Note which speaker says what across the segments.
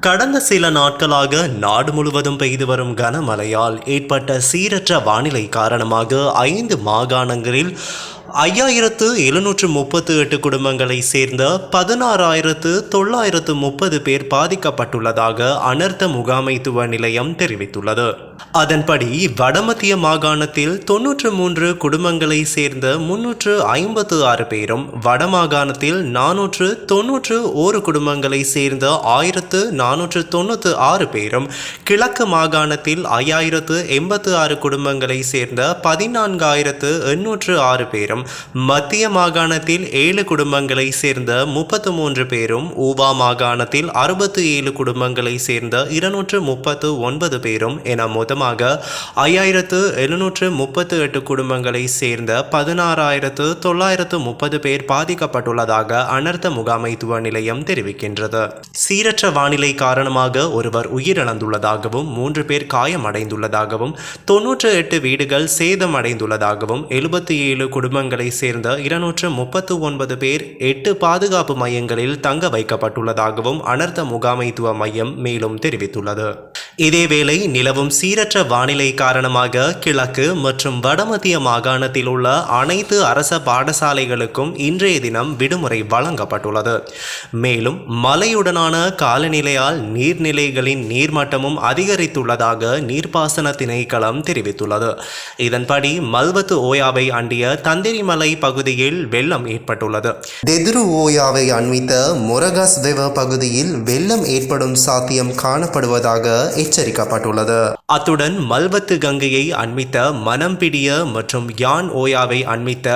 Speaker 1: கடந்த சில நாட்களாக நாடு முழுவதும் பெய்து வரும் கனமழையால் ஏற்பட்ட சீரற்ற வானிலை காரணமாக ஐந்து மாகாணங்களில் ஐயாயிரத்து எழுநூற்று முப்பத்து எட்டு குடும்பங்களை சேர்ந்த பதினாறாயிரத்து தொள்ளாயிரத்து முப்பது பேர் பாதிக்கப்பட்டுள்ளதாக அனர்த்த முகாமைத்துவ நிலையம் தெரிவித்துள்ளது. அதன்படி வடமத்திய மாகாணத்தில் தொன்னூற்று மூன்று குடும்பங்களை சேர்ந்த முன்னூற்று ஐம்பத்து ஆறு பேரும் வடமாகாணத்தில் நானூற்று தொன்னூற்று ஓரு குடும்பங்களை சேர்ந்த ஆயிரத்து நானூற்று தொண்ணூற்று ஆறு பேரும் கிழக்கு மாகாணத்தில் ஐயாயிரத்து எண்பத்து ஆறு குடும்பங்களை சேர்ந்த பதினான்காயிரத்து எண்ணூற்று ஆறு பேரும் மத்திய மாகாணத்தில் ஏழு குடும்பங்களை சேர்ந்த முப்பத்து மூன்று பேரும் ஊவா மாகாணத்தில் அறுபத்து ஏழு குடும்பங்களை சேர்ந்த இருநூற்று முப்பத்து ஒன்பது பேரும் என மொத்தமாக ஐயாயிரத்து எழுநூற்று முப்பத்து எட்டு குடும்பங்களை சேர்ந்த பதினாறாயிரத்து தொள்ளாயிரத்து முப்பது பேர் பாதிக்கப்பட்டுள்ளதாக அனர்த்த முகாமைத்துவ நிலையம் தெரிவிக்கின்றது. சீரற்ற வானிலை காரணமாக ஒருவர் உயிரிழந்துள்ளதாகவும் மூன்று பேர் காயமடைந்துள்ளதாகவும் தொன்னூற்று எட்டு வீடுகள் சேதமடைந்துள்ளதாகவும் எழுபத்தி ஏழு குடும்பங்களை சேர்ந்த இருநூற்று முப்பத்து ஒன்பது பேர் எட்டு பாதுகாப்பு மையங்களில் தங்க வைக்கப்பட்டுள்ளதாகவும் அனர்த்த முகாமைத்துவ மையம் மேலும் தெரிவித்துள்ளது. இதேவேளை நிலவும் சீரற்ற வானிலை காரணமாக கிழக்கு மற்றும் வடமத்திய மாகாணத்தில் உள்ள அனைத்து அரச பாடசாலைகளுக்கும் இன்றைய தினம் விடுமுறை வழங்கப்பட்டுள்ளது. மேலும் மலையுடனான காலநிலையால் நீர்நிலைகளின் நீர்மட்டமும் அதிகரித்துள்ளதாக நீர்ப்பாசன திணைக்களம் தெரிவித்துள்ளது. இதன்படி மல்வத்து ஓயாவை அண்டிய தந்திரிமலை பகுதியில் வெள்ளம் ஏற்பட்டுள்ளது. தெதுரு ஓயாவை அண்மித்த மொரகாஸ் வெவ பகுதியில் வெள்ளம் ஏற்படும் சாத்தியம் காணப்படுவதாக எச்சரிக்கப்பட்டுள்ளது அத்துடன் மல்வத்து கங்கையை அண்மித்த மனம்பிடிய மற்றும் யான் ஓயாவை அண்மித்த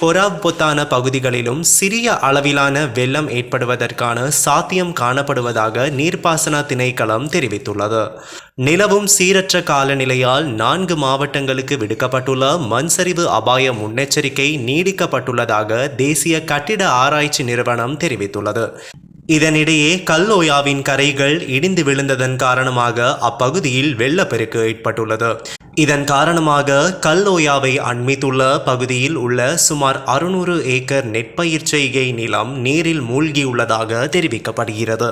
Speaker 1: ஹொராப் பொத்தான பகுதிகளிலும் சிறிய அளவிலான வெள்ளம் ஏற்படுவதற்கான சாத்தியம் காணப்படுவதாக நீர்ப்பாசன திணைக்களம் தெரிவித்துள்ளது. நிலவும் சீரற்ற காலநிலையால் நான்கு மாவட்டங்களுக்கு விடுக்கப்பட்டுள்ள மண்சரிவு அபாய முன்னெச்சரிக்கை நீடிக்கப்பட்டுள்ளதாக தேசிய கட்டிட ஆராய்ச்சி நிறுவனம் தெரிவித்துள்ளது. இதனிடையே கல்லோயாவின் கரைகள் இடிந்து விழுந்ததன் காரணமாக அப்பகுதியில் வெள்ளப்பெருக்கு ஏற்பட்டுள்ளது. இதன் காரணமாக கல்லோயாவை அண்மித்துள்ள பகுதியில் உள்ள சுமார் அறுநூறு ஏக்கர் நெற்பயிர் செய்கை நிலம் நீரில் மூழ்கியுள்ளதாக தெரிவிக்கப்படுகிறது.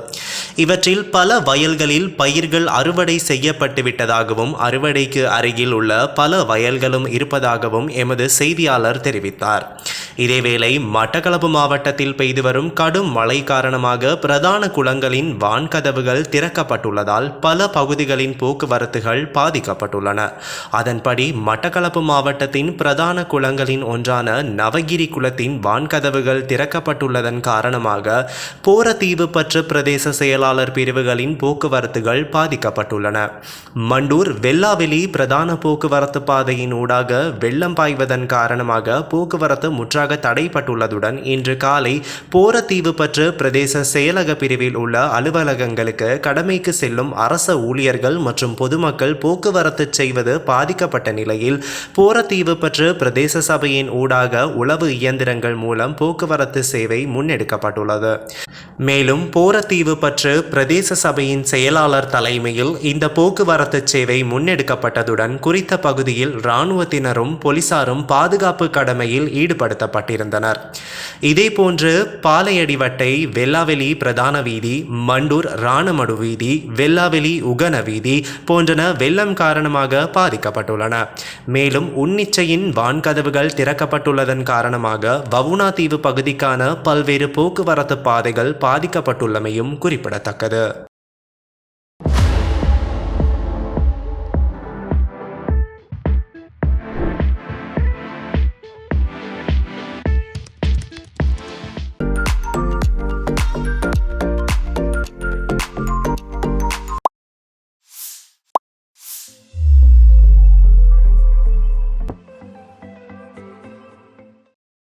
Speaker 1: இவற்றில் பல வயல்களில் பயிர்கள் அறுவடை செய்யப்பட்டுவிட்டதாகவும் அறுவடைக்கு அருகில் உள்ள பல வயல்களும் இருப்பதாகவும் எமது செய்தியாளர் தெரிவித்தார். இதேவேளை மட்டக்களப்பு மாவட்டத்தில் பெய்து வரும் கடும் மழை காரணமாக பிரதான குளங்களின் வான்கதவுகள் திறக்கப்பட்டுள்ளதால் பல பகுதிகளின் போக்குவரத்துகள் பாதிக்கப்பட்டுள்ளன. அதன்படி மட்டக்களப்பு மாவட்டத்தின் பிரதான குளங்களின் ஒன்றான நவகிரி குளத்தின் வான்கதவுகள் திறக்கப்பட்டுள்ளதன் காரணமாக போரத்தீவு பற்று பிரதேச செயலாளர் பிரிவுகளின் போக்குவரத்துகள் பாதிக்கப்பட்டுள்ளன. மண்டூர் வெல்லாவெளி பிரதான போக்குவரத்து பாதையின் ஊடாக வெள்ளம் பாய்வதன் காரணமாக போக்குவரத்து முற்றாக தடைப்பட்டுள்ளதுடன் இன்று காலை போரத்தீவு பற்று பிரதேச செயலக பிரிவில் உள்ள அலுவலகங்களுக்கு கடமைக்கு செல்லும் அரச ஊழியர்கள் மற்றும் பொதுமக்கள் போக்குவரத்து செய்வது பாதிக்கப்பட்ட நிலையில் போரத்தீவு பற்று பிரதேச சபையின் ஊடாக உளவு இயந்திரங்கள் மூலம் போக்குவரத்து சேவை முன்னெடுக்கப்பட்டுள்ளது. மேலும் போரத்தீவு பற்று பிரதேச சபையின் செயலாளர் தலைமையில் இந்த போக்குவரத்து சேவை முன்னெடுக்கப்பட்டதுடன் குறித்த பகுதியில் இராணுவத்தினரும் போலீசாரும் பாதுகாப்பு கடமையில் ஈடுபடுத்தப்பட்டிருந்தனர் இதேபோன்று பாலையடிவட்டை வெல்லாவெளி பிரதான வீதி மண்டூர் ராணமடு வீதி வெல்லாவெளி உகன வீதி போன்றன வெள்ளம் காரணமாக பாதிக்கப்பட்டுள்ளன. மேலும் உன்னிச்சையின் வான்கதவுகள் திறக்கப்பட்டுள்ளதன் காரணமாக வவுனா தீவு பகுதிக்கான பல்வேறு போக்குவரத்து பாதைகள் பாதிக்கப்பட்டுள்ளமையும் குறிப்பிடத்தக்கது.